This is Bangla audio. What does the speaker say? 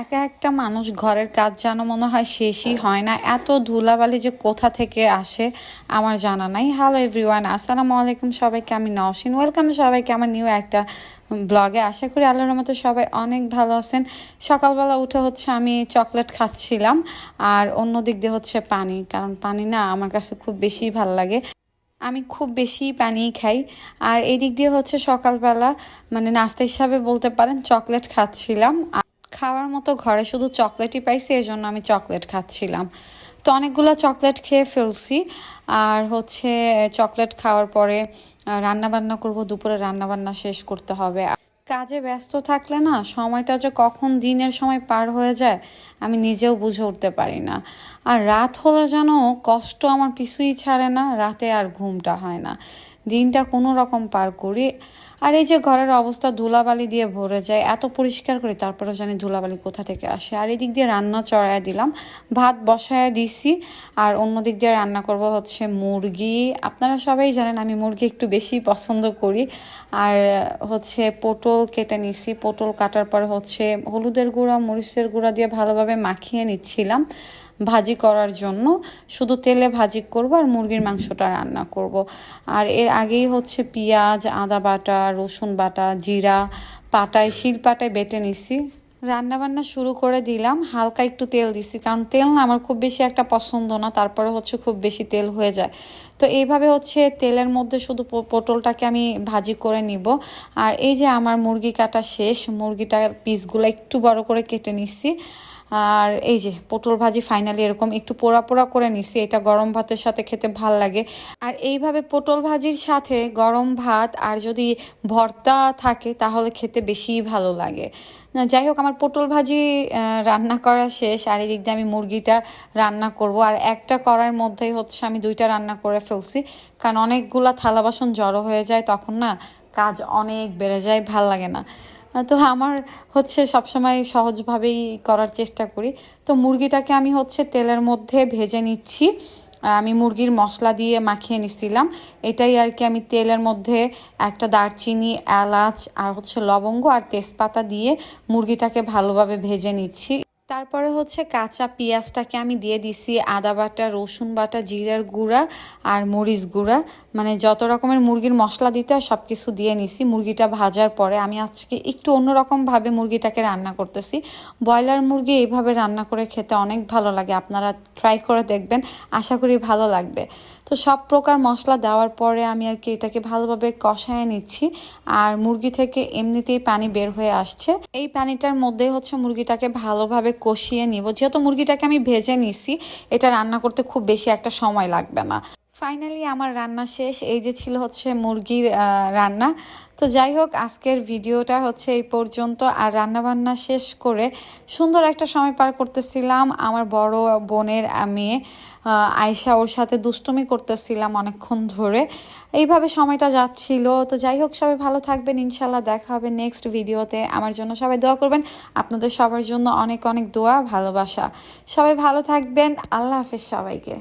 একা একটা মানুষ ঘরের কাজ যেন মনে হয় শেষই হয় না। এত ধুলাবালি যে কোথা থেকে আসে আমার জানা নাই। হ্যালো এভরিওয়ান আসসালামু আলাইকুম সবাইকে, আমি নওশিন। ওয়েলকাম সবাইকে আমার নিউ একটা ব্লগে আশা করি আল্লাহর মতো সবাই অনেক ভালো আছেন। সকালবেলা উঠে হচ্ছে আমি চকলেট খাচ্ছিলাম আর অন্য দিক দিয়ে হচ্ছে পানি, কারণ পানি না আমার কাছে খুব বেশি ভালো লাগে। আমি খুব বেশি পানি খাই। আর এই দিক দিয়ে হচ্ছে সকালবেলা মানে নাস্তা হিসাবে বলতে পারেন, চকলেট খাচ্ছিলাম। খাওয়ার মতো ঘরে শুধু চকলেটই পাইছি এই জন্য আমি চকলেট খাচ্ছিলাম। তো অনেকগুলো চকলেট খেয়ে ফেলছি। আর হচ্ছে, চকলেট খাওয়ার পরে রান্না বান্না করব, দুপুরে রান্না বান্না শেষ করতে হবে। কাজে ব্যস্ত থাকলে না, সময়টা যে কখন দিনের সময় পার হয়ে যায়, আমি নিজেও বুঝে উঠতে পারি না। আর রাত হলে যেন কষ্ট আমার পিছুই ছাড়ে না, রাতে আর ঘুমটা হয় না। দিনটা কোনো রকম পার করি। আর এই যে ঘরের অবস্থা ধুলাবালি দিয়ে ভরে যায়, এত পরিষ্কার করি তারপরে জানি ধুলাবালি কোথা থেকে আসে। আর এই দিক দিয়ে রান্না চড়ায় দিলাম, ভাত বসায় দিছি। আর অন্য দিক দিয়ে রান্না করব হচ্ছে মুরগি। আপনারা সবাই জানেন আমি মুরগি একটু বেশি পছন্দ করি। আর হচ্ছে পটল কেটে নিছি, পটল কাটার পর হচ্ছে হলুদের গুঁড়া, মরিচের গুঁড়া দিয়ে ভালোভাবে মাখিয়ে নিচ্ছিলাম। ভাজি করার জন্য। শুধু তেলে ভাজি করব আর মুরগির মাংসটা রান্না করব। আর এর আগেই হচ্ছে পেঁয়াজ, আদা বাটা, রসুন বাটা, জিরা, পাটায়, শিল পাটায় বেটে নিছি। রান্না বান্না শুরু করে দিলাম। হালকা একটু তেল দিছি, কারণ তেল না আমার খুব বেশি একটা পছন্দ না, তারপরে হচ্ছে খুব বেশি তেল হয়ে যায়। তো এইভাবে হচ্ছে তেলের মধ্যে শুধু পটলটাকে আমি ভাজি করে নিব। আর এই যে আমার মুরগি কাটা শেষ, মুরগিটার পিসগুলো একটু বড় করে কেটে নিচ্ছি আর এই যে পটল ভাজি ফাইনালি এরকম একটু পোড়া পোড়া করে নিছি, এটা গরম ভাতের সাথে খেতে ভালো লাগে। আর এইভাবে পটল ভাজির সাথে গরম ভাত আর যদি ভর্তা থাকে তাহলে খেতে বেশি ভালো লাগে। যাই হোক, আমার পটল ভাজি রান্না করা শেষ, আর এদিক দিয়ে আমি মুরগিটা রান্না করব। আর একটা করার মধ্যেই হচ্ছে আমি দুইটা রান্না করে ফেলছি। কারণ অনেকগুলা থালা বাসন জড়ো হয়ে যায়, তখন না কাজ অনেক বেড়ে যায়, ভালো লাগে না। তো আমার হচ্ছে সবসময় সহজভাবেই করার চেষ্টা করি। তো মুরগিটাকে আমি হচ্ছে তেলের মধ্যে ভেজে নিচ্ছি। আমি মুরগির মশলা দিয়ে মাখিয়ে নিছিলাম। এটাই আর কি আমি তেলের মধ্যে একটা দারচিনি, এলাচ আর হচ্ছে লবঙ্গ আর তেজপাতা দিয়ে মুরগিটাকে ভালোভাবে ভেজে নিচ্ছি। তারপরে হচ্ছে কাঁচা পেঁয়াজটাকে আমি দিয়ে দিছি, আদা বাটা, রসুন বাটা, জিরার গুঁড়া আর মরিচ গুঁড়া। মানে যত রকমের মুরগির মশলা দিতে হয় সব কিছু দিয়ে নিছি। মুরগিটা ভাজার পরে আমি আজকে একটু অন্যরকমভাবে মুরগিটাকে রান্না করতেছি। ব্রয়লার মুরগি এইভাবে রান্না করে খেতে অনেক ভালো লাগে, আপনারা ট্রাই করে দেখবেন, আশা করি ভালো লাগবে। তো সব প্রকার মশলা দেওয়ার পরে আমি আর কি এটাকে ভালোভাবে কষায় নিচ্ছি আর মুরগি থেকে এমনিতেই পানি বের হয়ে আসছে। এই পানিটার মধ্যে হচ্ছে মুরগিটাকে ভালোভাবে কষিয়ে নিব। যেহেতু মুরগিটাকে আমি ভেজে নিছি, এটা রান্না করতে খুব বেশি একটা সময় লাগবে না। ফাইনালি আমার রান্না শেষ। এই যে ছিল হচ্ছে মুরগির রান্না। তো যাই হোক, আজকের ভিডিওটা হচ্ছে এই পর্যন্ত। আর রান্না বান্না শেষ করে সুন্দর একটা সময় পার করতেছিলাম। আমার বড় বোনের মেয়ে আয়সা ওর সাথে দুষ্টুমি করতেছিলাম অনেকক্ষণ ধরে। এইভাবে সময়টা যাচ্ছিল। তো যাই হোক, সবাই ভালো থাকবেন। ইনশাল্লাহ দেখা হবে নেক্সট ভিডিওতে। আমার জন্য সবাই দোয়া করবেন। আপনাদের সবার জন্য অনেক অনেক দোয়া, ভালোবাসা। সবাই ভালো থাকবেন। আল্লাহ হাফেজ সবাইকে।